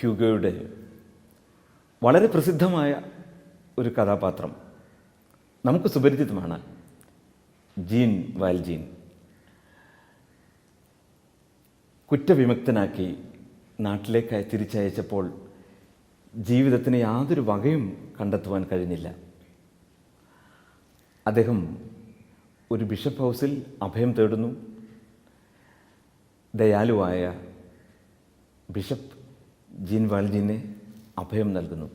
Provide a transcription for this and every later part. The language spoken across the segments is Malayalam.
ഹ്യൂഗോയുടെ വളരെ പ്രസിദ്ധമായ ഒരു കഥാപാത്രം. നമുക്ക് സുപരിചിതമാണ് ജീൻ വാൽജീൻ. കുറ്റവിമുക്തനാക്കി നാട്ടിലേക്ക് തിരിച്ചയച്ചപ്പോൾ ജീവിതത്തിന് യാതൊരു വകയും കണ്ടെത്തുവാൻ കഴിഞ്ഞില്ല. അദ്ദേഹം ഒരു ബിഷപ്പ് ഹൗസിൽ അഭയം തേടുന്നു. ദയാലുവായ ബിഷപ്പ് ജീൻ വാൽജീനെ അഭയം നൽകുന്നു.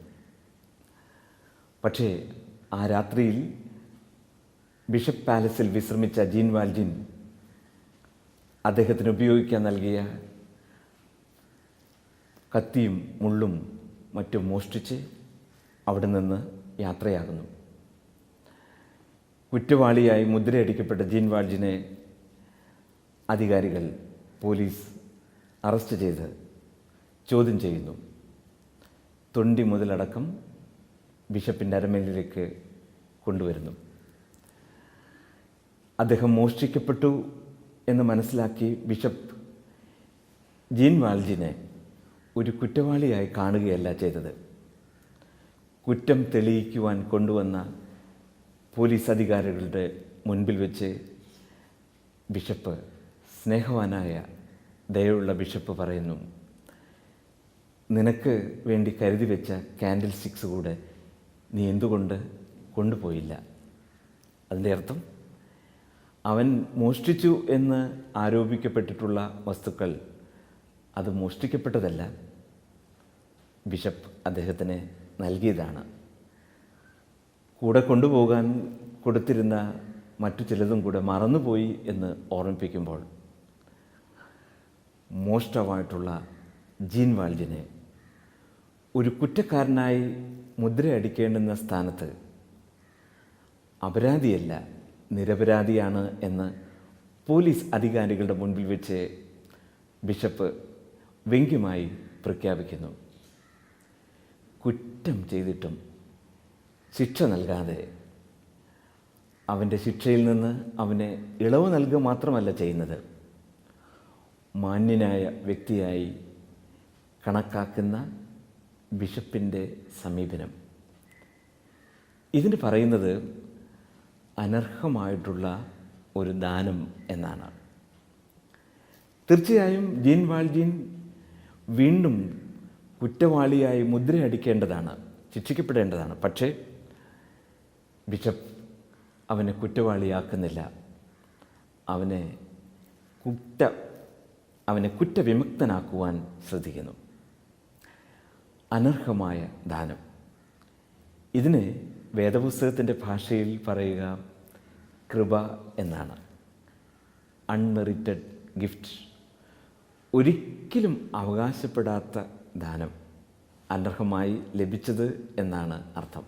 പക്ഷേ ആ രാത്രിയിൽ ബിഷപ്പ് പാലസിൽ വിശ്രമിച്ച ജീൻ വാൽജിൻ അദ്ദേഹത്തിന് ഉപയോഗിക്കാൻ നൽകിയ കത്തിയും മുള്ളും മറ്റും മോഷ്ടിച്ച് അവിടെ നിന്ന് യാത്രയാകുന്നു. കുറ്റവാളിയായി മുദ്രയടിക്കപ്പെട്ട ജീൻ വാൽജിനെ അധികാരികൾ പോലീസ് അറസ്റ്റ് ചെയ്ത് ചോദ്യം ചെയ്യുന്നു. തൊണ്ടി മുതലടക്കം ബിഷപ്പിന്റെ അരമേലിലേക്ക് കൊണ്ടുവരുന്നു. അദ്ദേഹം മോഷ്ടിക്കപ്പെട്ടു എന്ന് മനസ്സിലാക്കി ബിഷപ്പ് ജീൻ വാൽജിനെ ഒരു കുറ്റവാളിയായി കാണുകയല്ല ചെയ്തത്. കുറ്റം തെളിയിക്കുവാൻ കൊണ്ടുവന്ന പോലീസ് അധികാരികളുടെ മുൻപിൽ വെച്ച് ബിഷപ്പ് സ്നേഹവാനായ ദയുള്ള ബിഷപ്പ് പറയുന്നു. നിനക്ക് വേണ്ടി കരുതി വെച്ച കാൻഡിൽ സ്റ്റിക്സ് കൂടെ നീ എന്തുകൊണ്ട് കൊണ്ടുപോയില്ല? അതിന്റെ അർത്ഥം അവൻ മോഷ്ടിച്ചു എന്ന് ആരോപിക്കപ്പെട്ടിട്ടുള്ള വസ്തുക്കൾ അത് മോഷ്ടിക്കപ്പെട്ടതല്ല. ബിഷപ്പ് അദ്ദേഹത്തിന് നൽകിയതാണ്. കൂടെ കൊണ്ടുപോകാൻ കൊടുത്തിരുന്ന മറ്റു ചിലതും കൂടെ മറന്നുപോയി എന്ന് ഓർമ്മിപ്പിക്കുമ്പോൾ മോഷ്ടമായിട്ടുള്ള ജീൻ വാൾജിനെ ഒരു കുറ്റക്കാരനായി മുദ്രയടിക്കേണ്ടുന്ന സ്ഥാനത്ത് അപരാധിയല്ല നിരപരാധിയാണ് എന്ന് പോലീസ് അധികാരികളുടെ മുൻപിൽ വെച്ച് ബിഷപ്പ് വ്യംഗ്യമായി പ്രഖ്യാപിക്കുന്നു. കുറ്റം ചെയ്തിട്ടും ശിക്ഷ നൽകാതെ അവന്റെ ശിക്ഷയിൽ നിന്ന് അവന് ഇളവ് നൽകുക മാത്രമല്ല ചെയ്യുന്നത്. മാന്യനായ വ്യക്തിയായി കണക്കാക്കുന്ന ബിഷപ്പിന്റെ സമീപനം. ഇതിന് പറയുന്നത് അനർഹമായിട്ടുള്ള ഒരു ദാനം എന്നാണ്. തീർച്ചയായും ജീൻ വാൾജീൻ വീണ്ടും കുറ്റവാളിയായി മുദ്രയടിക്കേണ്ടതാണ് ശിക്ഷിക്കപ്പെടേണ്ടതാണ്. പക്ഷേ ബിഷപ്പ് അവനെ കുറ്റവാളിയാക്കുന്നില്ല. അവനെ കുറ്റ അവനെ കുറ്റവിമുക്തനാക്കുവാൻ ശ്രദ്ധിക്കുന്നു. അനർഹമായ ദാനം. ഇതിന് വേദപുസ്തകത്തിന്റെ ഭാഷയിൽ പറയുക കൃപ എന്നാണ്. അൺമെറിറ്റഡ് ഗിഫ്റ്റ് ഒരിക്കലും അവകാശപ്പെടാത്ത ദാനം അനർഹമായി ലഭിച്ചത് എന്നാണ് അർത്ഥം.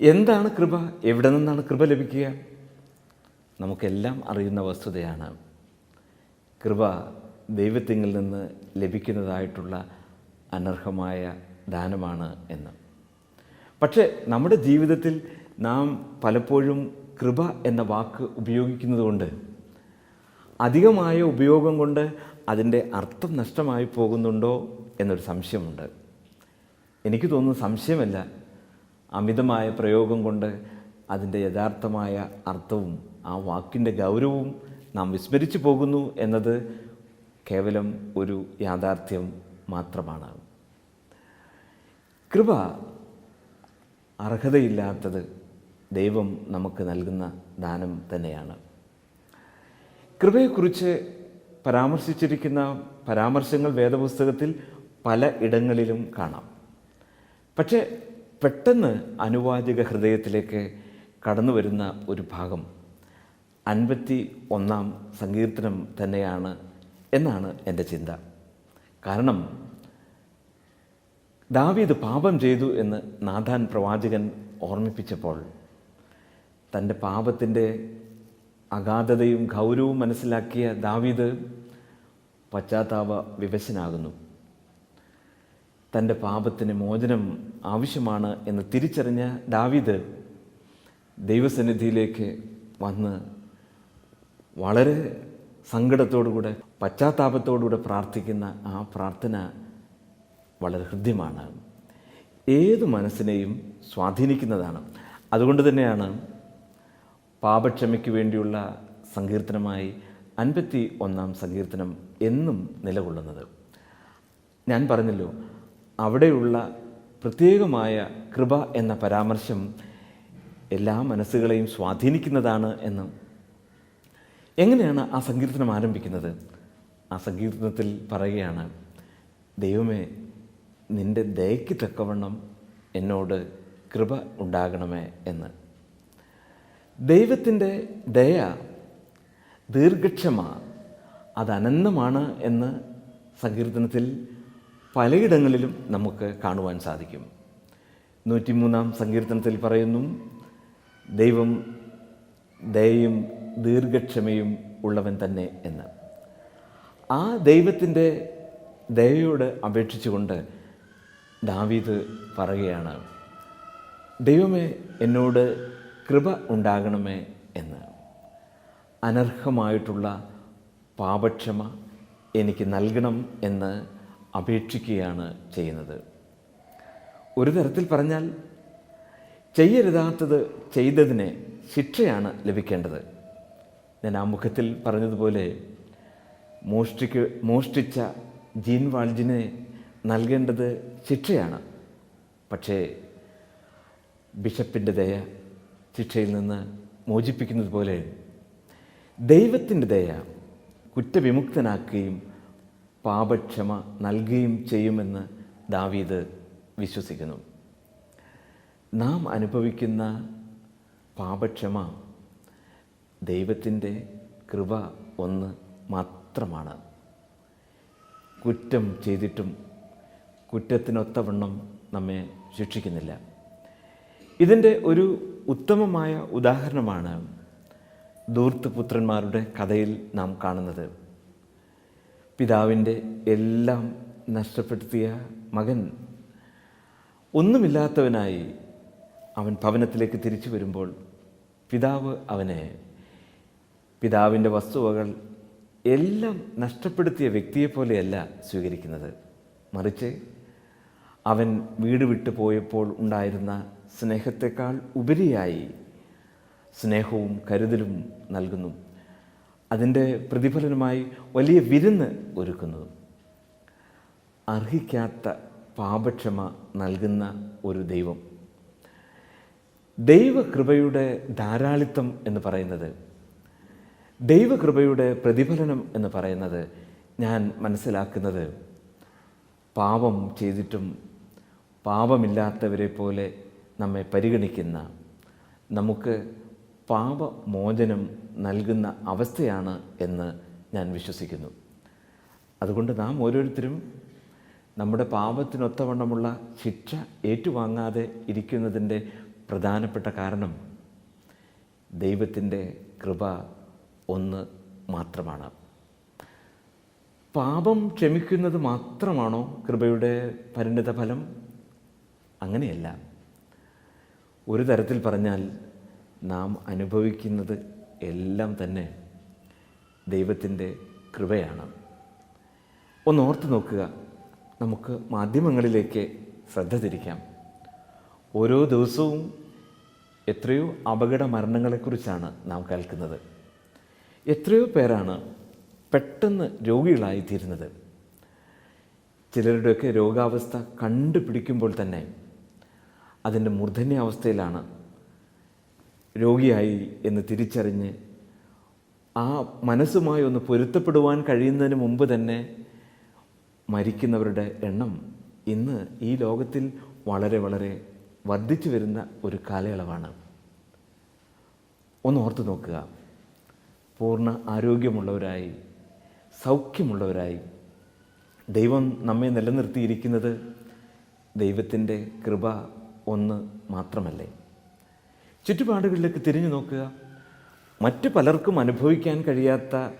എന്താണ് കൃപ? എവിടെ നിന്നാണ് കൃപ ലഭിക്കുക? നമുക്കെല്ലാം അറിയുന്ന വസ്തുതയാണ്. കൃപ ദൈവത്തിങ്കിൽ നിന്ന് ലഭിക്കുന്നതായിട്ടുള്ള അനർഹമായ ദാനമാണ് എന്ന്. പക്ഷേ നമ്മുടെ ജീവിതത്തിൽ നാം പലപ്പോഴും കൃപ എന്ന വാക്ക് ഉപയോഗിക്കുന്നതുകൊണ്ട് അധികമായ ഉപയോഗം കൊണ്ട് അതിന്റെ അർത്ഥം നഷ്ടമായി പോകുന്നുണ്ടോ എന്നൊരു സംശയമുണ്ട്. എനിക്ക് തോന്നുന്നു സംശയമല്ല. അമിതമായ പ്രയോഗം കൊണ്ട് അതിന്റെ യഥാർത്ഥമായ അർത്ഥവും ആ വാക്കിന്റെ ഗൗരവവും നാം വിസ്മരിച്ചു പോകുന്നു എന്നത് കേവലം ഒരു യാഥാർത്ഥ്യം മാത്രമാണ്. കൃപ അർഹതയില്ലാത്തത് ദൈവം നമുക്ക് നൽകുന്ന ദാനം തന്നെയാണ്. കൃപയെക്കുറിച്ച് പരാമർശിച്ചിരിക്കുന്ന പരാമർശങ്ങൾ വേദപുസ്തകത്തിൽ പല ഇടങ്ങളിലും കാണാം. പക്ഷേ പെട്ടെന്ന് അനുവാചക ഹൃദയത്തിലേക്ക് കടന്നു വരുന്ന ഒരു ഭാഗം അൻപത്തി ഒന്നാം സങ്കീർത്തനം തന്നെയാണ് എന്നാണ് എന്റെ ചിന്ത. കാരണം ദാവീദ് പാപം ചെയ്തു എന്ന് നാഥാൻ പ്രവാചകൻ ഓർമ്മിപ്പിച്ചപ്പോൾ തന്റെ പാപത്തിന്റെ അഗാധതയും ഗൗരവവും മനസ്സിലാക്കിയ ദാവീദ് പശ്ചാത്താപ വിവശനാകുന്നു. തന്റെ പാപത്തിന് മോചനം ആവശ്യമാണ് എന്ന് തിരിച്ചറിഞ്ഞ ദാവീദ് ദൈവസന്നിധിയിലേക്ക് വന്ന് വളരെ സങ്കടത്തോടുകൂടെ പശ്ചാത്താപത്തോടുകൂടെ പ്രാർത്ഥിക്കുന്ന ആ പ്രാർത്ഥന വളരെ ഹൃദ്യമാണ്. ഏത് മനസ്സിനെയും സ്വാധീനിക്കുന്നതാണ്. അതുകൊണ്ട് തന്നെയാണ് പാപക്ഷമയ്ക്ക് വേണ്ടിയുള്ള സങ്കീർത്തനമായി അൻപത്തി ഒന്നാം സങ്കീർത്തനം എന്നും നിലകൊള്ളുന്നത്. ഞാൻ പറഞ്ഞല്ലോ അവിടെയുള്ള പ്രത്യേകമായ കൃപ എന്ന പരാമർശം എല്ലാ മനസ്സുകളെയും സ്വാധീനിക്കുന്നതാണ് എന്ന്. എങ്ങനെയാണ് ആ സങ്കീർത്തനം ആരംഭിക്കുന്നത്? ആ സങ്കീർത്തനത്തിൽ പറയുകയാണ് ദൈവമേ നിന്റെ ദയയ്ക്ക് തക്കവണ്ണം എന്നോട് കൃപ ഉണ്ടാകണമേ എന്ന്. ദൈവത്തിന്റെ ദയ ദീർഘക്ഷമ അത് അനന്തമാണ് എന്ന് സങ്കീർത്തനത്തിൽ പലയിടങ്ങളിലും നമുക്ക് കാണുവാൻ സാധിക്കും. നൂറ്റിമൂന്നാം സങ്കീർത്തനത്തിൽ പറയുന്നു ദൈവം ദയയും ദീർഘക്ഷമയും ഉള്ളവൻ തന്നെ എന്ന്. ആ ദൈവത്തിന്റെ ദയയോട് അപേക്ഷിച്ചുകൊണ്ട് ദാവീദ് പറയുകയാണ് ദൈവമേ എന്നോട് കൃപ ഉണ്ടാകണമേ എന്ന്. അനർഹമായിട്ടുള്ള പാപക്ഷമ എനിക്ക് നൽകണം എന്ന് അപേക്ഷിക്കുകയാണ് ചെയ്യുന്നത്. ഒരു തരത്തിൽ പറഞ്ഞാൽ ചെയ്യരുതാത്തത് ചെയ്തതിന് ശിക്ഷയാണ് ലഭിക്കേണ്ടത്. ഞാൻ ആ മുഖത്തിൽ പറഞ്ഞതുപോലെ മോഷ്ടിക്ക് മോഷ്ടിച്ച ജീൻ വാൾജിനെ നൽകേണ്ടത് ശിക്ഷയാണ്. പക്ഷേ ബിഷപ്പിന്റെ ദയ ശിക്ഷയിൽ നിന്ന് മോചിപ്പിക്കുന്നത് പോലെ ദൈവത്തിന്റെ ദയ കുറ്റവിമുക്തനാക്കുകയും പാപക്ഷമ നൽകുകയും ചെയ്യുമെന്ന് ദാവീദ് വിശ്വസിക്കുന്നു. നാം അനുഭവിക്കുന്ന പാപക്ഷമ ദൈവത്തിന്റെ കൃപ ഒന്ന് മാത്രമാണ്. കുറ്റം ചെയ്തിട്ടും കുറ്റത്തിനൊത്തവണ്ണം നമ്മെ ശിക്ഷിക്കുന്നില്ല. ഇതിന്റെ ഒരു ഉത്തമമായ ഉദാഹരണമാണ് ദൂർത്തുപുത്രന്മാരുടെ കഥയിൽ നാം കാണുന്നത്. പിതാവിന്റെ എല്ലാം നഷ്ടപ്പെടുത്തിയ മകൻ ഒന്നുമില്ലാത്തവനായി അവൻ ഭവനത്തിലേക്ക് തിരിച്ചു വരുമ്പോൾ പിതാവ് അവനെ പിതാവിന്റെ വസ്തുവകൾ എല്ലാം നഷ്ടപ്പെടുത്തിയ വ്യക്തിയെപ്പോലെയല്ല സ്വീകരിക്കുന്നത്. മറിച്ച് അവൻ വീട് വിട്ടു പോയപ്പോൾ ഉണ്ടായിരുന്ന സ്നേഹത്തെക്കാൾ ഉപരിയായി സ്നേഹവും കരുതലും നൽകുന്നു. അതിന്റെ പ്രതിഫലനമായി വലിയ വിരുന്ന് ഒരുക്കുന്നതും അർഹിക്കാത്ത പാപക്ഷമ നൽകുന്ന ഒരു ദൈവം. ദൈവകൃപയുടെ ധാരാളിത്തം എന്ന് പറയുന്നത് ദൈവകൃപയുടെ പ്രതിഫലനം എന്ന് പറയുന്നത് ഞാൻ മനസ്സിലാക്കുന്നത് പാപം ചെയ്തിട്ടും പാപമില്ലാത്തവരെ പോലെ നമ്മെ പരിഗണിക്കുന്ന നമുക്ക് പാപമോചനം നൽകുന്ന അവസ്ഥയാണ് എന്ന് ഞാൻ വിശ്വസിക്കുന്നു. അതുകൊണ്ട് നാം ഓരോരുത്തരും നമ്മുടെ പാപത്തിനൊത്തവണ്ണമുള്ള ശിക്ഷ ഏറ്റുവാങ്ങാതെ ഇരിക്കുന്നതിന്റെ പ്രധാനപ്പെട്ട കാരണം ദൈവത്തിന്റെ കൃപ ഒന്ന് മാത്രമാണ്. പാപം ക്ഷമിക്കുന്നത് മാത്രമാണോ കൃപയുടെ പരിണിത ഫലം അങ്ങനെയല്ല. ഒരു തരത്തിൽ പറഞ്ഞാൽ നാം അനുഭവിക്കുന്നത് എല്ലാം തന്നെ ദൈവത്തിന്റെ കൃപയാണ്. ഒന്ന് ഓർത്ത് നോക്കുക. നമുക്ക് മാധ്യമങ്ങളിലേക്ക് ശ്രദ്ധ തിരിക്കാം. ഓരോ ദിവസവും എത്രയോ അപകട മരണങ്ങളെക്കുറിച്ചാണ് നാം കേൾക്കുന്നത്. എത്രയോ പേരാണ് പെട്ടെന്ന് രോഗികളായിത്തീരുന്നത്. ചിലരുടെയൊക്കെ രോഗാവസ്ഥ കണ്ടുപിടിക്കുമ്പോൾ തന്നെ അതിന്റെ മൂർധന്യാവസ്ഥയിലാണ് രോഗിയായി എന്ന് തിരിച്ചറിഞ്ഞ് ആ മനസ്സുമായി ഒന്ന് പൊരുത്തപ്പെടുവാൻ കഴിയുന്നതിന് മുമ്പ് തന്നെ മരിക്കുന്നവരുടെ എണ്ണം ഇന്ന് ഈ ലോകത്തിൽ വളരെ വളരെ വർദ്ധിച്ചു വരുന്ന ഒരു കാലയളവാണ്. ഒന്ന് ഓർത്തു നോക്കുക. പൂർണ ആരോഗ്യമുള്ളവരായി സൗഖ്യമുള്ളവരായി ദൈവം നമ്മെ നിലനിർത്തിയിരിക്കുന്നത് ദൈവത്തിന്റെ കൃപ ഒന്ന് മാത്രമല്ലേ? ചുറ്റുപാടുകളിലേക്ക് തിരിഞ്ഞു നോക്കുക. മറ്റു പലർക്കും അനുഭവിക്കാൻ കഴിയാത്ത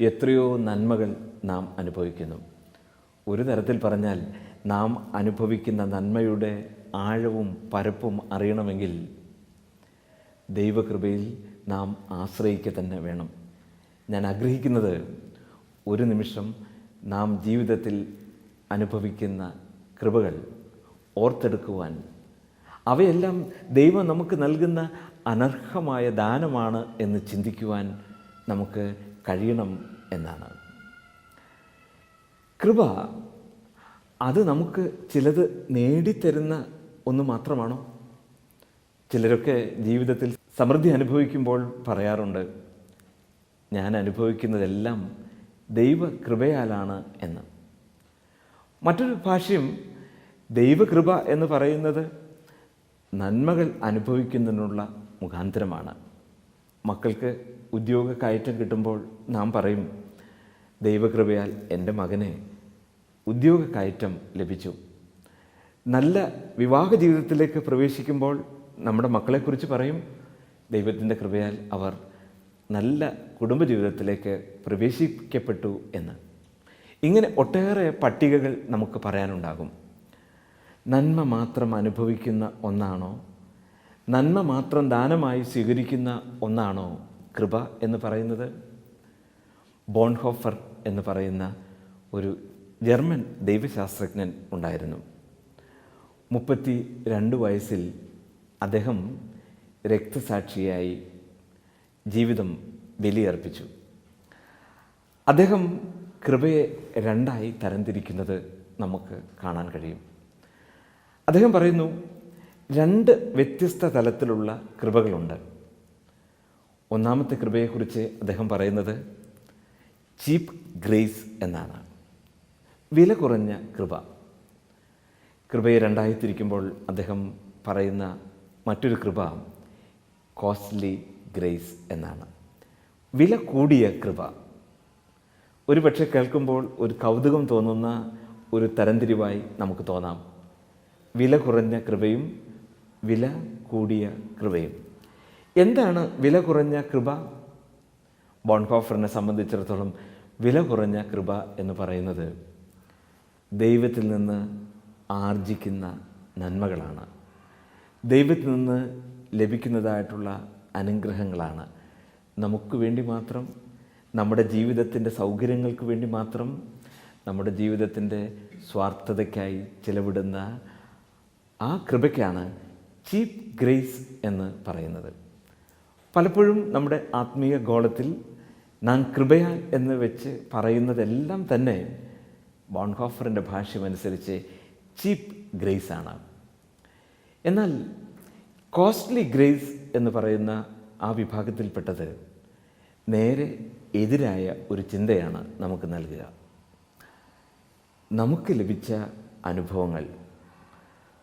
എത്രയോ നന്മകൾ നാം അനുഭവിക്കുന്നു. ഒരു തരത്തിൽ പറഞ്ഞാൽ നാം അനുഭവിക്കുന്ന നന്മയുടെ ആഴവും പരപ്പും അറിയണമെങ്കിൽ ദൈവകൃപയിൽ നാം ആശ്രയിക്കുക തന്നെ വേണം. ഞാൻ ആഗ്രഹിക്കുന്നത് ഒരു നിമിഷം നാം ജീവിതത്തിൽ അനുഭവിക്കുന്ന കൃപകൾ ഓർത്തെടുക്കുവാൻ അവയെല്ലാം ദൈവം നമുക്ക് നൽകുന്ന അനർഹമായ ദാനമാണ് എന്ന് ചിന്തിക്കുവാൻ നമുക്ക് കഴിയണം എന്നാണ്. കൃപ അത് നമുക്ക് ചിലത് നേടിത്തരുന്ന ഒന്ന് മാത്രമാണോ? ചിലരൊക്കെ ജീവിതത്തിൽ സമൃദ്ധി അനുഭവിക്കുമ്പോൾ പറയാറുണ്ട് ഞാൻ അനുഭവിക്കുന്നതെല്ലാം ദൈവ കൃപയാലാണ് എന്ന്. മറ്റൊരു ഭാഷ്യം ദൈവകൃപ എന്ന് പറയുന്നത് നന്മകൾ അനുഭവിക്കുന്നതിനുള്ള മുഖാന്തരമാണ്. മക്കൾക്ക് ഉദ്യോഗ കയറ്റം കിട്ടുമ്പോൾ നാം പറയും ദൈവകൃപയാൽ എന്റെ മകനെ ഉദ്യോഗ കയറ്റം ലഭിച്ചു. നല്ല വിവാഹ ജീവിതത്തിലേക്ക് പ്രവേശിക്കുമ്പോൾ നമ്മുടെ മക്കളെക്കുറിച്ച് പറയും ദൈവത്തിന്റെ കൃപയാൽ അവർ നല്ല കുടുംബജീവിതത്തിലേക്ക് പ്രവേശിക്കപ്പെട്ടു എന്ന്. ഇങ്ങനെ ഒട്ടേറെ പട്ടികകൾ നമുക്ക് പറയാനുണ്ടാകും. നന്മ മാത്രം അനുഭവിക്കുന്ന ഒന്നാണോ? നന്മ മാത്രം ദാനമായി സ്വീകരിക്കുന്ന ഒന്നാണോ കൃപ എന്ന് പറയുന്നത്? ബോൺഹോഫർ എന്ന് പറയുന്ന ഒരു ജർമ്മൻ ദൈവശാസ്ത്രജ്ഞൻ ഉണ്ടായിരുന്നു. മുപ്പത്തി രണ്ട് വയസ്സിൽ അദ്ദേഹം രക്തസാക്ഷിയായി ജീവിതം ബലിയർപ്പിച്ചു. അദ്ദേഹം കൃപയെ രണ്ടായി തരംതിരിക്കുന്നത് നമുക്ക് കാണാൻ കഴിയും. അദ്ദേഹം പറയുന്നു രണ്ട് വ്യത്യസ്ത തലത്തിലുള്ള കൃപകളുണ്ട്. ഒന്നാമത്തെ കൃപയെക്കുറിച്ച് അദ്ദേഹം പറയുന്നത് ചീപ്പ് ഗ്രേസ് എന്നാണ്. വില കുറഞ്ഞ കൃപ. കൃപയെ രണ്ടായി തിരിക്കുമ്പോൾ അദ്ദേഹം പറയുന്ന മറ്റൊരു കൃപ കോസ്റ്റ്ലി ഗ്രേസ് എന്നാണ്. വില കൂടിയ കൃപ. ഒരുപക്ഷെ കേൾക്കുമ്പോൾ ഒരു കൗതുകം തോന്നുന്ന ഒരു തരംതിരിവായി നമുക്ക് തോന്നാം. വില കുറഞ്ഞ കൃപയും വില കൂടിയ കൃപയും. എന്താണ് വില കുറഞ്ഞ കൃപ? ബോൺകോഫറിനെ സംബന്ധിച്ചിടത്തോളം വില കുറഞ്ഞ കൃപ എന്ന് പറയുന്നത് ദൈവത്തിൽ നിന്ന് ആർജിക്കുന്ന നന്മകളാണ്. ദൈവത്തിൽ നിന്ന് ലഭിക്കുന്നതായിട്ടുള്ള അനുഗ്രഹങ്ങളാണ്. നമുക്ക് വേണ്ടി മാത്രം നമ്മുടെ ജീവിതത്തിന്റെ സൗകര്യങ്ങൾക്ക് വേണ്ടി മാത്രം നമ്മുടെ ജീവിതത്തിന്റെ സ്വാർത്ഥതയ്ക്കായി ചിലവിടുന്ന ആ കൃപയ്ക്കാണ് ചീപ്പ് ഗ്രേസ് എന്ന് പറയുന്നത്. പലപ്പോഴും നമ്മുടെ ആത്മീയ ഗോളത്തിൽ നാം കൃപയ എന്ന് വെച്ച് പറയുന്നതെല്ലാം തന്നെ ബോൺഹോഫറിന്റെ ഭാഷമനുസരിച്ച് ചീപ്പ് ഗ്രേസ് ആണ്. എന്നാൽ കോസ്റ്റ്ലി ഗ്രേസ് എന്ന് പറയുന്ന ആ വിഭാഗത്തിൽപ്പെട്ടത് നേരെ എതിരായ ഒരു ചിന്തയാണ് നമുക്ക് നൽകുക. നമുക്ക് ലഭിച്ച അനുഭവങ്ങൾ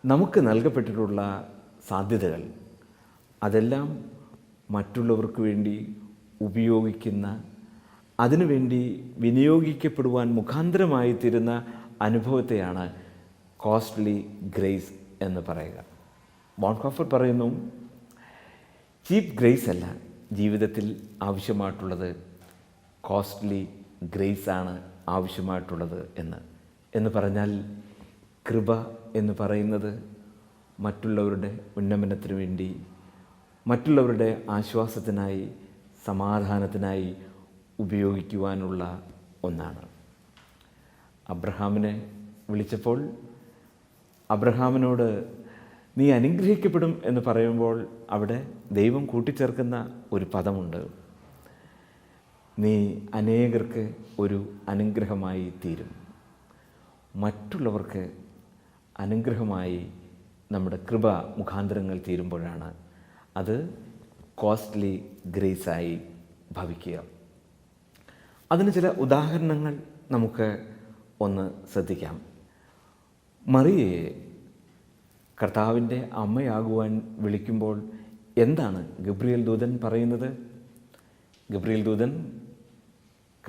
നമുക്ക് നൽകപ്പെട്ടിട്ടുള്ള സാധ്യതകൾ അതെല്ലാം മറ്റുള്ളവർക്ക് വേണ്ടി ഉപയോഗിക്കുന്ന അതിനുവേണ്ടി വിനിയോഗിക്കപ്പെടുവാൻ മുഖാന്തരമായി തീരുന്ന അനുഭവത്തെയാണ് കോസ്റ്റ്ലി ഗ്രേസ് എന്ന് പറയുക. ബോൺകോഫർ പറയുന്നു ചീപ്പ് ഗ്രേസ് അല്ല ജീവിതത്തിൽ ആവശ്യമായിട്ടുള്ളത് കോസ്റ്റ്ലി ഗ്രേസ് ആണ് ആവശ്യമായിട്ടുള്ളത് എന്ന്. എന്ന് പറഞ്ഞാൽ കൃപ എന്ന് പറയുന്നത് മറ്റുള്ളവരുടെ ഉന്നമനത്തിനു വേണ്ടി മറ്റുള്ളവരുടെ ആശ്വാസത്തിനായി സമാധാനത്തിനായി ഉപയോഗിക്കുവാനുള്ള ഒന്നാണ്. അബ്രഹാമിനെ വിളിച്ചപ്പോൾ അബ്രഹാമിനോട് നീ അനുഗ്രഹിക്കപ്പെടും എന്ന് പറയുമ്പോൾ അവിടെ ദൈവം കൂട്ടിച്ചേർക്കുന്ന ഒരു പദമുണ്ട്. നീ അനേകർക്ക് ഒരു അനുഗ്രഹമായി തീരും. മറ്റുള്ളവർക്ക് അനുഗ്രഹമായി നമ്മുടെ കൃപ മുഖാന്തരങ്ങൾ തീരുമ്പോഴാണ് അത് കോസ്റ്റ്ലി ഗ്രേസായി ഭവിക്കുക. അതിന് ചില ഉദാഹരണങ്ങൾ നമുക്ക് ഒന്ന് ശ്രദ്ധിക്കാം. മറിയയെ കർത്താവിന്റെ അമ്മയാകുവാൻ വിളിക്കുമ്പോൾ എന്താണ് ഗബ്രിയേൽ ദൂതൻ പറയുന്നത്? ഗബ്രിയേൽ ദൂതൻ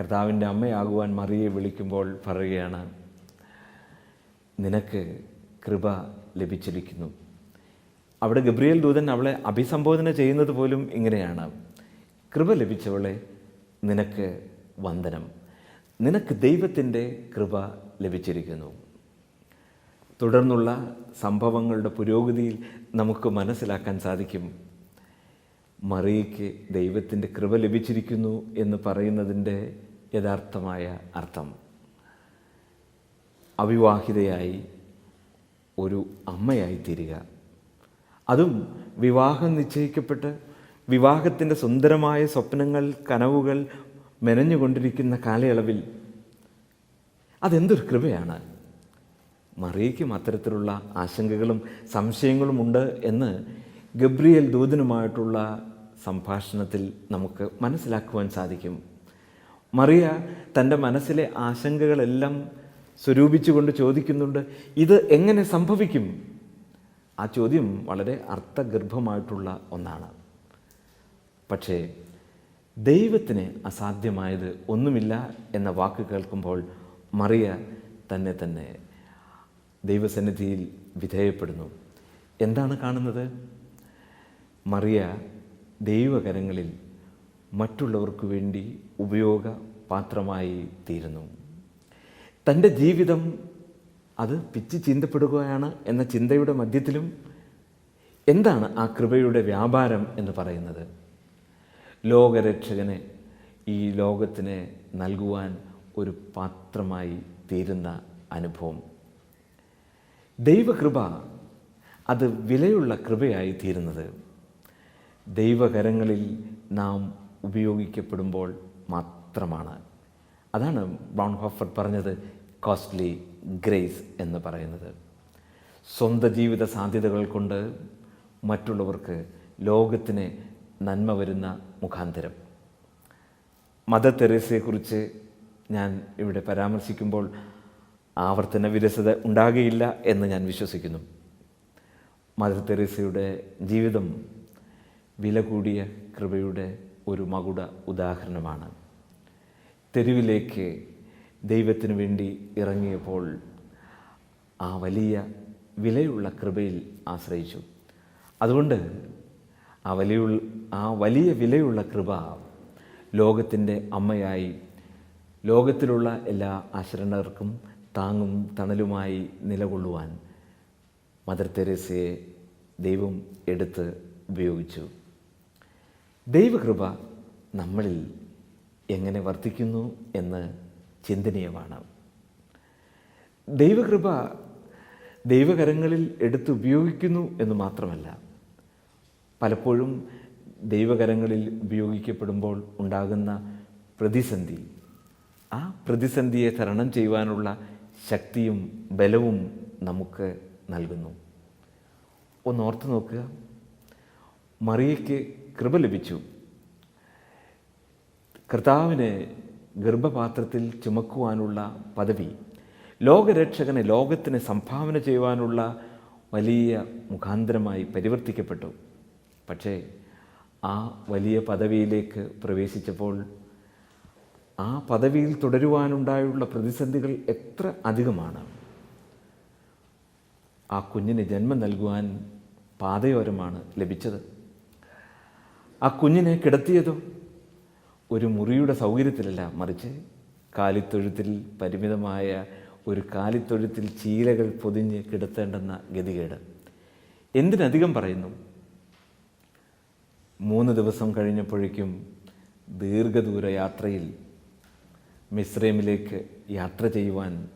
കർത്താവിന്റെ അമ്മയാകുവാൻ മറിയെ വിളിക്കുമ്പോൾ പറയുകയാണ് നിനക്ക് കൃപ ലഭിച്ചിരിക്കുന്നു. അവിടെ ഗബ്രിയേൽ ദൂതൻ അവളെ അഭിസംബോധന ചെയ്യുന്നത് പോലും ഇങ്ങനെയാണ്. കൃപ ലഭിച്ചവളെ നിനക്ക് വന്ദനം. നിനക്ക് ദൈവത്തിന്റെ കൃപ ലഭിച്ചിരിക്കുന്നു. തുടർന്നുള്ള സംഭവങ്ങളുടെ പുരോഗതിയിൽ നമുക്ക് മനസ്സിലാക്കാൻ സാധിക്കും. മറിയയ്ക്ക് ദൈവത്തിന്റെ കൃപ ലഭിച്ചിരിക്കുന്നു എന്ന് പറയുന്നതിന്റെ യഥാർത്ഥമായ അർത്ഥം. അവിവാഹിതയായി ഒരു അമ്മയായി തീരുക അതും വിവാഹം നിശ്ചയിക്കപ്പെട്ട് വിവാഹത്തിന്റെ സുന്ദരമായ സ്വപ്നങ്ങൾ കനവുകൾ മെനഞ്ഞുകൊണ്ടിരിക്കുന്ന കാലയളവിൽ അതെന്തൊരു കൃപയാണ്. മറിയയ്ക്കും അത്തരത്തിലുള്ള ആശങ്കകളും സംശയങ്ങളും ഉണ്ട് എന്ന് ഗബ്രിയൽ ദൂതനുമായിട്ടുള്ള സംഭാഷണത്തിൽ നമുക്ക് മനസ്സിലാക്കുവാൻ സാധിക്കും. മറിയ തന്റെ മനസ്സിലെ ആശങ്കകളെല്ലാം സ്വരൂപിച്ചുകൊണ്ട് ചോദിക്കുന്നുണ്ട് ഇത് എങ്ങനെ സംഭവിക്കും? ആ ചോദ്യം വളരെ അർത്ഥഗർഭമായിട്ടുള്ള ഒന്നാണ്. പക്ഷേ ദൈവത്തിന് അസാധ്യമായത് ഒന്നുമില്ല എന്ന വാക്ക് കേൾക്കുമ്പോൾ മറിയ തന്നെ തന്നെ ദൈവസന്നിധിയിൽ വിധേയപ്പെടുന്നു. എന്താണ് കാണുന്നത്? മറിയ ദൈവകരങ്ങളിൽ മറ്റുള്ളവർക്ക് വേണ്ടി ഉപയോഗപാത്രമായി തീരുന്നു. തന്റെ ജീവിതം അത് പിച്ച് ചീന്തപ്പെടുകയാണ് എന്ന ചിന്തയുടെ മധ്യത്തിലും എന്താണ് ആ കൃപയുടെ വ്യാപാരം എന്ന് പറയുന്നത്? ലോകരക്ഷകനെ ഈ ലോകത്തിന് നൽകുവാൻ ഒരു പാത്രമായി തീരുന്ന അനുഭവം. ദൈവകൃപ അത് വിലയുള്ള കൃപയായി തീരുന്നത്. ദൈവകരങ്ങളിൽ നാം ഉപയോഗിക്കപ്പെടുമ്പോൾ മാത്രമാണ്. അതാണ് ബ്രൗൺ ഹോഫർ പറഞ്ഞത് കോസ്റ്റ്ലി ഗ്രേസ് എന്ന് പറയുന്നത്. സ്വന്തം ജീവിത സാധ്യതകൾ കൊണ്ട് മറ്റുള്ളവർക്ക് ലോകത്തിന് നന്മ വരുന്ന മുഖാന്തരം. മദർ തെരേസയെക്കുറിച്ച് ഞാൻ ഇവിടെ പരാമർശിക്കുമ്പോൾ ആവർത്തന വിരസത ഉണ്ടാകുകയില്ല എന്ന് ഞാൻ വിശ്വസിക്കുന്നു. മദർ തെരേസയുടെ ജീവിതം വില കൂടിയ കൃപയുടെ ഒരു മകുട ഉദാഹരണമാണ്. തെരുവിലേക്ക് ദൈവത്തിനു വേണ്ടി ഇറങ്ങിയപ്പോൾ ആ വലിയ വിലയുള്ള കൃപയിൽ ആശ്രയിച്ചു. അതുകൊണ്ട് ആ വലിയ ആ വലിയ വിലയുള്ള കൃപ ലോകത്തിന്റെ അമ്മയായി ലോകത്തിലുള്ള എല്ലാ ആശ്രണർക്കും താങ്ങും തണലുമായി നിലകൊള്ളുവാൻ മദർ തെരേസയെ ദൈവം എടുത്ത് ഉപയോഗിച്ചു. ദൈവകൃപ നമ്മളിൽ എങ്ങനെ വർദ്ധിക്കുന്നു എന്ന് ചിന്തനീയമാണ്. ദൈവകൃപ ദൈവകരങ്ങളിൽ എടുത്ത് ഉപയോഗിക്കുന്നു എന്ന് മാത്രമല്ല പലപ്പോഴും ദൈവകരങ്ങളിൽ ഉപയോഗിക്കപ്പെടുമ്പോൾ ഉണ്ടാകുന്ന പ്രതിസന്ധി ആ പ്രതിസന്ധിയെ തരണം ചെയ്യുവാനുള്ള ശക്തിയും ബലവും നമുക്ക് നൽകുന്നു. ഒന്ന് ഓർത്ത് നോക്കുക. മറിയയ്ക്ക് കൃപ ലഭിച്ചു. കർത്താവിന് ഗർഭപാത്രത്തിൽ ചുമക്കുവാനുള്ള പദവി. ലോകരക്ഷകനെ ലോകത്തിന് സംഭാവന ചെയ്യുവാനുള്ള വലിയ മുഖാന്തരമായി പരിവർത്തിക്കപ്പെട്ടു. പക്ഷേ ആ വലിയ പദവിയിലേക്ക് പ്രവേശിച്ചപ്പോൾ ആ പദവിയിൽ തുടരുവാനുണ്ടായുള്ള പ്രതിസന്ധികൾ എത്ര അധികമാണ്? ആ കുഞ്ഞിന് ജന്മം നൽകുവാൻ പാതയോരമാണ് ലഭിച്ചത്. ആ കുഞ്ഞിനെ കിടത്തിയതോ? ഒരു മുറിയുടെ സൗകര്യത്തിലല്ല മറിച്ച് കാലിത്തൊഴുത്തിൽ പരിമിതമായ ഒരു കാലിത്തൊഴുത്തിൽ ചീലകൾ പൊതിഞ്ഞ് കിടത്തേണ്ടെന്ന ഗതികേട്. എന്തിനധികം പറയുന്നു? മൂന്ന് ദിവസം കഴിഞ്ഞപ്പോഴേക്കും ദീർഘദൂര യാത്രയിൽ മിസ്രൈമിലേക്ക് യാത്ര ചെയ്യുവാൻ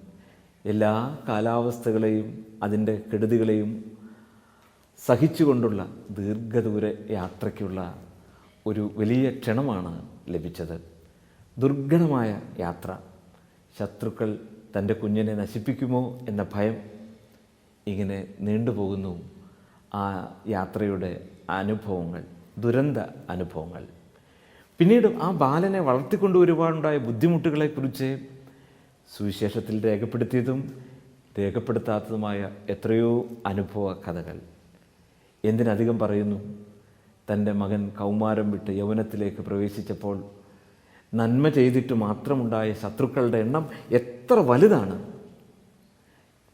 എല്ലാ കാലാവസ്ഥകളെയും അതിന്റെ കെടുതികളെയും സഹിച്ചുകൊണ്ടുള്ള ദീർഘദൂര യാത്രയ്ക്കുള്ള ഒരു വലിയ ക്ഷണമാണ് ലഭിച്ചത്. ദുർഘടമായ യാത്ര. ശത്രുക്കൾ തന്റെ കുഞ്ഞിനെ നശിപ്പിക്കുമോ എന്ന ഭയം ഇങ്ങനെ നീണ്ടുപോകുന്നു. ആ യാത്രയുടെ അനുഭവങ്ങൾ ദുരന്ത അനുഭവങ്ങൾ. പിന്നീട് ആ ബാലനെ വളർത്തിക്കൊണ്ടുവരുവാനുണ്ടായ ബുദ്ധിമുട്ടുകളെക്കുറിച്ച് സുവിശേഷത്തിൽ രേഖപ്പെടുത്തിയതും രേഖപ്പെടുത്താത്തതുമായ എത്രയോ അനുഭവ കഥകൾ. എന്തിനധികം പറയുന്നു? തന്റെ മകൻ കൗമാരം വിട്ട് യൗവനത്തിലേക്ക് പ്രവേശിച്ചപ്പോൾ നന്മ ചെയ്തിട്ട് മാത്രമുണ്ടായ ശത്രുക്കളുടെ എണ്ണം എത്ര വലുതാണ്?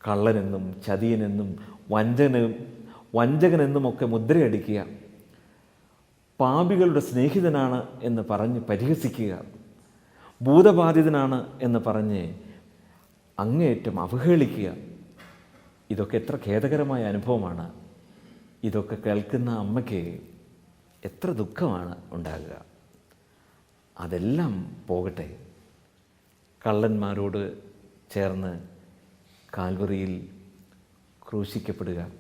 കള്ളനെന്നും ചതിയനെന്നും വഞ്ചകനും വഞ്ചകനെന്നുമൊക്കെ മുദ്രയടിക്കുക. പാപികളുടെ സ്നേഹിതനാണ് എന്ന് പറഞ്ഞ് പരിഹസിക്കുക. ഭൂതബാധിതനാണ് എന്ന് പറഞ്ഞ് അങ്ങേയറ്റം അവഹേളിക്കുക. ഇതൊക്കെ എത്ര ഖേദകരമായ അനുഭവമാണ്. ഇതൊക്കെ കേൾക്കുന്ന അമ്മയ്ക്ക് എത്ര ദുഃഖമാണ് ഉണ്ടാകുക. അതെല്ലാം പോകട്ടെ. കള്ളന്മാരോട് ചേർന്ന് കാൽവറിയിൽ ക്രൂശിക്കപ്പെടുക.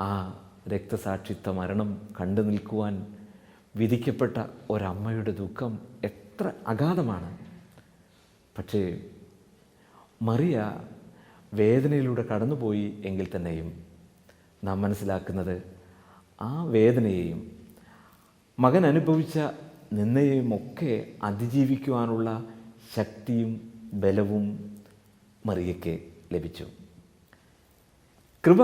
ആ രക്തസാക്ഷിത്വ മരണം കണ്ടു നിൽക്കുവാൻ വിധിക്കപ്പെട്ട ഒരമ്മയുടെ ദുഃഖം എത്ര അഗാധമാണ്. പക്ഷേ മറിയ വേദനയിലൂടെ കടന്നുപോയി എങ്കിൽ തന്നെയും നാം മനസ്സിലാക്കുന്നത് ആ വേദനയെയും മകൻ അനുഭവിച്ച നിന്നയെയും ഒക്കെ അതിജീവിക്കുവാനുള്ള ശക്തിയും ബലവും മറിയയ്ക്ക് ലഭിച്ചു. കൃപ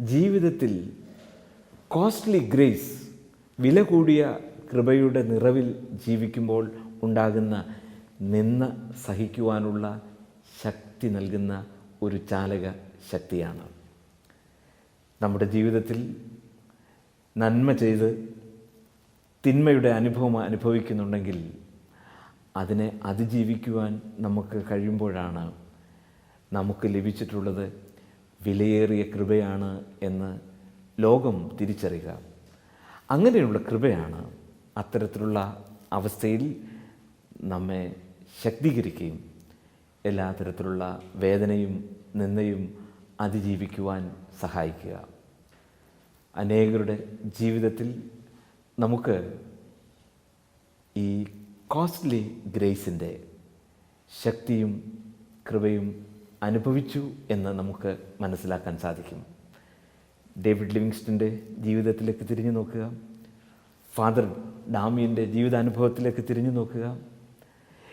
ജീവിതത്തിൽ കോസ്റ്റ്ലി ഗ്രേസ് വില കൂടിയ കൃപയുടെ നിറവിൽ ജീവിക്കുമ്പോൾ ഉണ്ടാകുന്ന നിന്ന സഹിക്കുവാനുള്ള ശക്തി നൽകുന്ന ഒരു ചാലക ശക്തിയാണ്. നമ്മുടെ ജീവിതത്തിൽ നന്മ ചെയ്ത് തിന്മയുടെ അനുഭവം അനുഭവിക്കുന്നുണ്ടെങ്കിൽ അതിനെ അതിജീവിക്കുവാൻ നമുക്ക് കഴിയുമ്പോഴാണ് നമുക്ക് ലഭിച്ചിട്ടുള്ളത് വിലയേറിയ കൃപയാണ് എന്ന് ലോകം തിരിച്ചറിയുക. അങ്ങനെയുള്ള കൃപയാണ് അത്തരത്തിലുള്ള അവസ്ഥയിൽ നമ്മെ ശക്തീകരിക്കുകയും എല്ലാ തരത്തിലുള്ള വേദനയും നിന്നയും അതിജീവിക്കുവാൻ സഹായിക്കുക. അനേകരുടെ ജീവിതത്തിൽ നമുക്ക് ഈ കോസ്റ്റ്ലി ഗ്രേസിന്റെ ശക്തിയും കൃപയും അനുഭവിച്ചു എന്ന് നമുക്ക് മനസ്സിലാക്കാൻ സാധിക്കും. ഡേവിഡ് ലിവിങ്സ്റ്റന്റെ ജീവിതത്തിലേക്ക് തിരിഞ്ഞു നോക്കുക. ഫാദർ ഡാമിയന്റെ ജീവിതാനുഭവത്തിലേക്ക് തിരിഞ്ഞു നോക്കുക.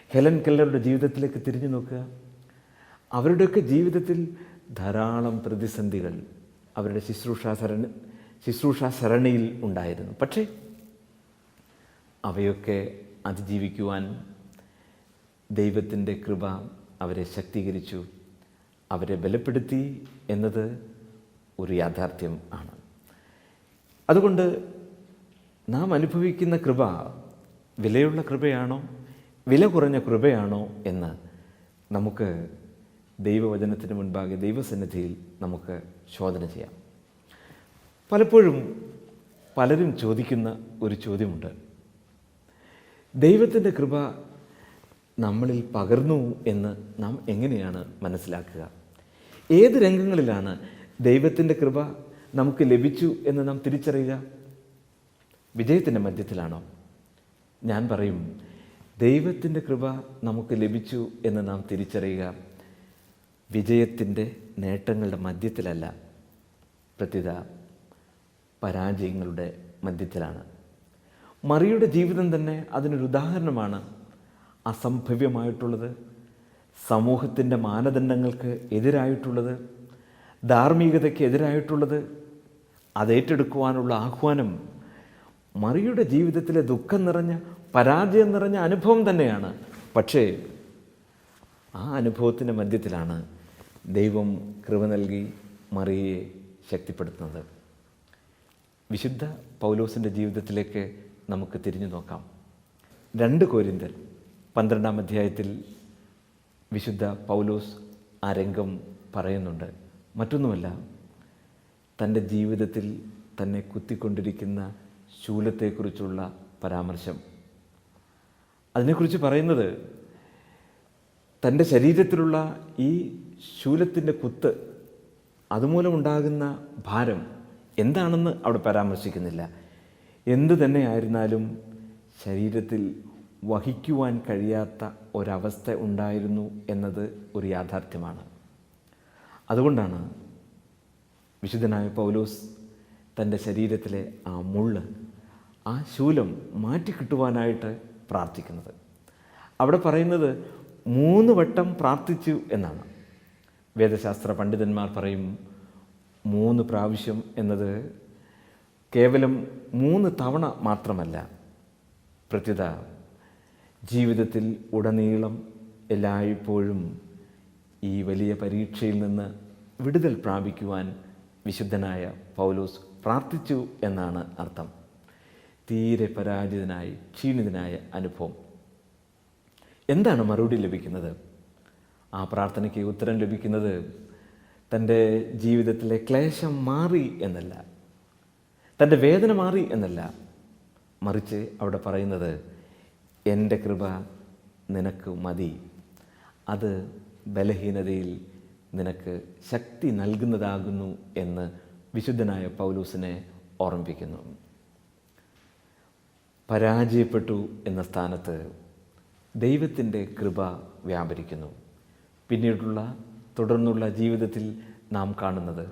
ഹെലൻ കെല്ലറുടെ ജീവിതത്തിലേക്ക് തിരിഞ്ഞു നോക്കുക. അവരുടെയൊക്കെ ജീവിതത്തിൽ ധാരാളം പ്രതിസന്ധികൾ അവരുടെ ശുശ്രൂഷ ശുശ്രൂഷ സരണിയിൽ ഉണ്ടായിരുന്നു. പക്ഷേ അവയൊക്കെ അതിജീവിക്കുവാൻ ദൈവത്തിന്റെ കൃപ അവരെ ശക്തീകരിച്ചു. അവരെ ബലപ്പെടുത്തി എന്നത് ഒരു യാഥാർത്ഥ്യം ആണ്. അതുകൊണ്ട് നാം അനുഭവിക്കുന്ന കൃപ വിലയുള്ള കൃപയാണോ വില കുറഞ്ഞ കൃപയാണോ എന്ന് നമുക്ക് ദൈവവചനത്തിന് മുൻപാകെ ദൈവസന്നിധിയിൽ നമുക്ക് ശോധന ചെയ്യാം. പലപ്പോഴും പലരും ചോദിക്കുന്ന ഒരു ചോദ്യമുണ്ട്. ദൈവത്തിന്റെ കൃപ നമ്മളിൽ പകർന്നു എന്ന് നാം എങ്ങനെയാണ് മനസ്സിലാക്കുക? ഏത് രംഗങ്ങളിലാണ് ദൈവത്തിന്റെ കൃപ നമുക്ക് ലഭിച്ചു എന്ന് നാം തിരിച്ചറിയുക? വിജയത്തിന്റെ മധ്യത്തിലാണോ? ഞാൻ പറയും ദൈവത്തിന്റെ കൃപ നമുക്ക് ലഭിച്ചു എന്ന് നാം തിരിച്ചറിയുക വിജയത്തിന്റെ നേട്ടങ്ങളുടെ മധ്യത്തിലല്ല. പ്രത്യുത പരാജയങ്ങളുടെ മധ്യത്തിലാണ്. മറിയുടെ ജീവിതം തന്നെ അതിനൊരു ഉദാഹരണമാണ്. അസംഭവ്യമായിട്ടുള്ളത് സമൂഹത്തിന്റെ മാനദണ്ഡങ്ങൾക്ക് എതിരായിട്ടുള്ളത് ധാർമ്മികതയ്ക്ക് എതിരായിട്ടുള്ളത് അതേറ്റെടുക്കുവാനുള്ള ആഹ്വാനം മറിയുടെ ജീവിതത്തിലെ ദുഃഖം നിറഞ്ഞ പരാജയം നിറഞ്ഞ അനുഭവം തന്നെയാണ്. പക്ഷേ ആ അനുഭവത്തിന്റെ മധ്യത്തിലാണ് ദൈവം കൃപ നൽകി മറിയെ ശക്തിപ്പെടുത്തുന്നത്. വിശുദ്ധ പൗലോസിന്റെ ജീവിതത്തിലേക്ക് നമുക്ക് തിരിഞ്ഞു നോക്കാം. രണ്ട് കോരിന്തർ പന്ത്രണ്ടാം അധ്യായത്തിൽ വിശുദ്ധ പൗലോസ് ആ രംഗം പറയുന്നുണ്ട്. മറ്റൊന്നുമല്ല തന്റെ ജീവിതത്തിൽ തന്നെ കുത്തിക്കൊണ്ടിരിക്കുന്ന ശൂലത്തെക്കുറിച്ചുള്ള പരാമർശം. അതിനെക്കുറിച്ച് പറയുന്നത് തന്റെ ശരീരത്തിലുള്ള ഈ ശൂലത്തിന്റെ കുത്ത് അതുമൂലമുണ്ടാകുന്ന ഭാരം എന്താണെന്ന് അവിടെ പരാമർശിക്കുന്നില്ല. എന്തു തന്നെയായിരുന്നാലും ശരീരത്തിൽ വഹിക്കുവാൻ കഴിയാത്ത ഒരവസ്ഥ ഉണ്ടായിരുന്നു എന്നത് ഒരു യാഥാർത്ഥ്യമാണ്. അതുകൊണ്ടാണ് വിശുദ്ധനായ പൗലോസ് തന്റെ ശരീരത്തിലെ ആ മുള്ള് ആ ശൂലം മാറ്റിക്കിട്ടുവാനായിട്ട് പ്രാർത്ഥിക്കുന്നത്. അവിടെ പറയുന്നത് മൂന്ന് വട്ടം പ്രാർത്ഥിച്ചു എന്നാണ്. വേദശാസ്ത്ര പണ്ഡിതന്മാർ പറയും മൂന്ന് പ്രാവശ്യം എന്നത് കേവലം മൂന്ന് തവണ മാത്രമല്ല. പ്രത്യുത ജീവിതത്തിൽ ഉടനീളം എല്ലായ്പ്പോഴും ഈ വലിയ പരീക്ഷയിൽ നിന്ന് വിടുതൽ പ്രാപിക്കുവാൻ വിശുദ്ധനായ പൗലോസ് പ്രാർത്ഥിച്ചു എന്നാണ് അർത്ഥം. തീരെ പരാജിതനായി ക്ഷീണിതനായ അനുഭവം. എന്താണ് മറുപടി ലഭിക്കുന്നത്? ആ പ്രാർത്ഥനയ്ക്ക് ഉത്തരം ലഭിക്കുന്നത് തന്റെ ജീവിതത്തിലെ ക്ലേശം മാറി എന്നല്ല. തന്റെ വേദന മാറി എന്നല്ല. മറിച്ച് അവിടെ പറയുന്നത് എന്റെ കൃപ നിനക്ക് മതി. അത് ബലഹീനതയിൽ നിനക്ക് ശക്തി നൽകുന്നതാകുന്നു എന്ന് വിശുദ്ധനായ പൗലൂസിനെ ഓർമ്മിപ്പിക്കുന്നു. പരാജയപ്പെട്ടു എന്ന സ്ഥാനത്ത് ദൈവത്തിന്റെ കൃപ വ്യാപരിക്കുന്നു. പിന്നീടുള്ള തുടർന്നുള്ള ജീവിതത്തിൽ നാം കാണുന്നത്.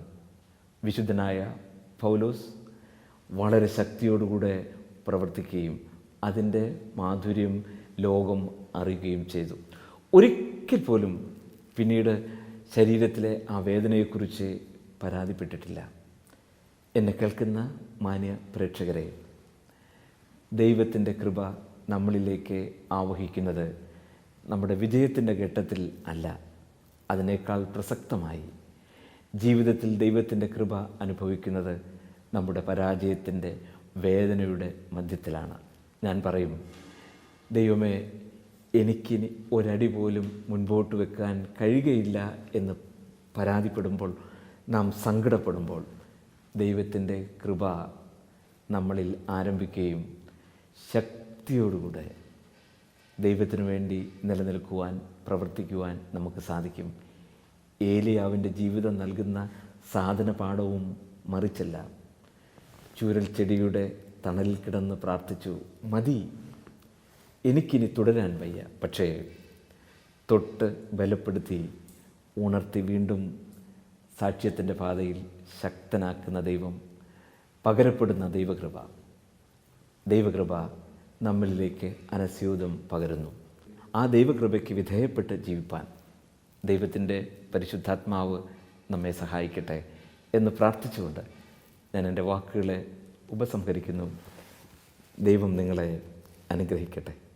വിശുദ്ധനായ പൗലോസ് വളരെ ശക്തിയോടുകൂടെ പ്രവർത്തിക്കുകയും അതിന്റെ മാധുര്യം ലോകം അറിയുകയും ചെയ്തു. ഒരിക്കൽ പോലും പിന്നീട് ശരീരത്തിലെ ആ വേദനയെക്കുറിച്ച് പരാതിപ്പെട്ടിട്ടില്ല. എന്നെ കേൾക്കുന്ന മാന്യ പ്രേക്ഷകരെ ദൈവത്തിന്റെ കൃപ നമ്മളിലേക്ക് ആവഹിക്കുന്നത് നമ്മുടെ വിജയത്തിന്റെ ഘട്ടത്തിൽ അല്ല. അതിനേക്കാൾ പ്രസക്തമായി ജീവിതത്തിൽ ദൈവത്തിന്റെ കൃപ അനുഭവിക്കുന്നത് നമ്മുടെ പരാജയത്തിന്റെ വേദനയുടെ മധ്യത്തിലാണ്. ഞാൻ പറയും ദൈവമേ എനിക്കിനി ഒരടി പോലും മുൻപോട്ട് വെക്കാൻ കഴിയുകയില്ല എന്ന് പരാതിപ്പെടുമ്പോൾ നാം സങ്കടപ്പെടുമ്പോൾ ദൈവത്തിന്റെ കൃപ നമ്മളിൽ ആരംഭിക്കുകയും ശക്തിയോടുകൂടെ ദൈവത്തിനു വേണ്ടി നിലനിൽക്കുവാൻ പ്രവർത്തിക്കുവാൻ നമുക്ക് സാധിക്കും. ഏലിയാവിന്റെ ജീവിതം നൽകുന്ന സാധന പാഠവും മറിച്ചല്ല. ചൂരൽ ചെടിയുടെ തണലിൽ കിടന്ന് പ്രാർത്ഥിച്ചു മതി എനിക്കിനി തുടരാൻ വയ്യ. പക്ഷേ തൊട്ട് ബലപ്പെടുത്തി ഉണർത്തി വീണ്ടും സാക്ഷ്യത്തിന്റെ പാതയിൽ ശക്തനാക്കുന്ന ദൈവം പകരപ്പെടുന്ന ദൈവകൃപ. ദൈവകൃപ നമ്മളിലേക്ക് അനസ്യൂതം പകരുന്നു. ആ ദൈവകൃപയ്ക്ക് വിധേയപ്പെട്ട് ജീവിപ്പാൻ ദൈവത്തിന്റെ പരിശുദ്ധാത്മാവ് നമ്മെ സഹായിക്കട്ടെ എന്ന് പ്രാർത്ഥിച്ചുകൊണ്ട് ഞാൻ എന്റെ വാക്കുകളെ ഉപസംഹരിക്കുന്നു. ദൈവം നിങ്ങളെ അനുഗ്രഹിക്കട്ടെ.